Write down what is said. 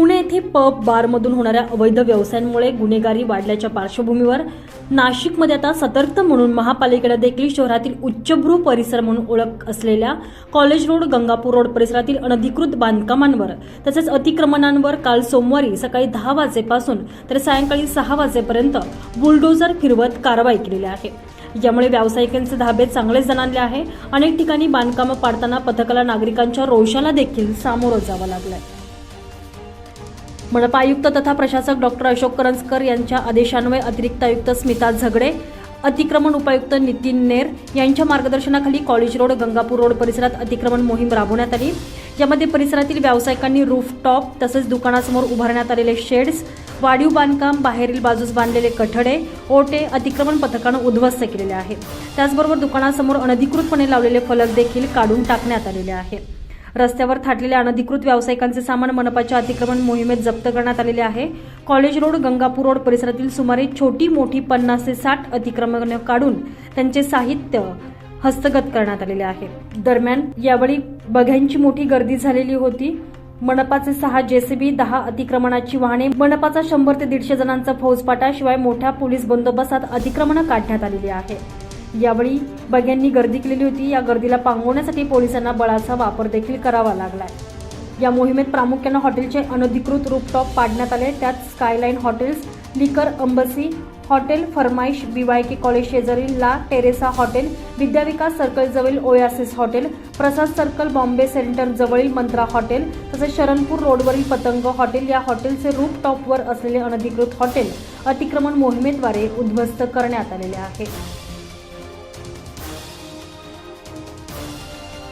पुणे येथे पब बारमधून होणाऱ्या अवैध व्यवसायांमुळे गुन्हेगारी वाढल्याच्या पार्श्वभूमीवर नाशिकमध्ये आता सतर्क म्हणून महापालिकेला देखील शहरातील उच्चभ्रू परिसर म्हणून ओळख असलेल्या कॉलेज रोड गंगापूर रोड परिसरातील अनधिकृत बांधकामांवर तसेच अतिक्रमणांवर काल सोमवारी सकाळी दहा वाजेपासून तर सायंकाळी सहा वाजेपर्यंत बुलडोजर फिरवत कारवाई केलेली आहे. यामुळे व्यावसायिकांचे धाबे चांगलेच जणांले आहे. अनेक ठिकाणी बांधकामं पाडताना पथकाला नागरिकांच्या रोषाला देखील सामोरं जावं लागलंय. मनपा आयुक्त तथा प्रशासक डॉक्टर अशोक करंजकर यांच्या आदेशान्वये अतिरिक्त आयुक्त स्मिता झगडे अतिक्रमण उपायुक्त नितीन नेर यांच्या मार्गदर्शनाखाली कॉलेज रोड गंगापूर रोड परिसरात अतिक्रमण मोहीम राबवण्यात आली. यामध्ये परिसरातील व्यावसायिकांनी रूफटॉप तसेच दुकानासमोर उभारण्यात आलेले शेड्स वाढीव बांधकाम बाहेरील बाजूस बांधलेले कठडे ओटे अतिक्रमण पथकानं उद्ध्वस्त केलेले आहे त्याचबरोबर दुकानासमोर अनधिकृतपणे लावलेले फलक देखील काढून टाकण्यात आलेले आहेत. रस्त्यावर थाटलेल्या अनधिकृत व्यावसायिकांचे सामान मनपाच्या अतिक्रमण मोहिमेत जप्त करण्यात आलेले आहे. कॉलेज रोड गंगापूर रोड परिसरातील सुमारे छोटी मोठी पन्नास ते साठ अतिक्रमण काढून त्यांचे साहित्य हस्तगत करण्यात आलेले आहे. दरम्यान यावेळी बघ्यांची मोठी गर्दी झालेली होती. मनपाचे सहा जेसीबी दहा अतिक्रमणाची वाहने मनपाचा शंभर ते दीडशे जणांचा फौजपाटा शिवाय मोठ्या पोलीस बंदोबस्तात अतिक्रमण काढण्यात आलेली आहे. यावेळी बघ्यांनी गर्दी केलेली होती. या गर्दीला पांगवण्यासाठी पोलिसांना बळाचा वापर देखील करावा लागलाय. या मोहिमेत प्रामुख्यानं हॉटेलचे अनधिकृत रूपटॉप पाडण्यात आले. त्यात skyline hotels liquor embassy hotel Farmaish BYK college शेजारी La Teresa hotel Vidyavikas circle जवळील oasis hotel Prasad circle Bombay centre जवळील मंत्रा हॉटेल तसेच शरणपूर रोडवरील पतंग हॉटेल या हॉटेलचे रूपटॉपवर असलेले अनधिकृत हॉटेल अतिक्रमण मोहिमेद्वारे उद्ध्वस्त करण्यात आलेले आहे.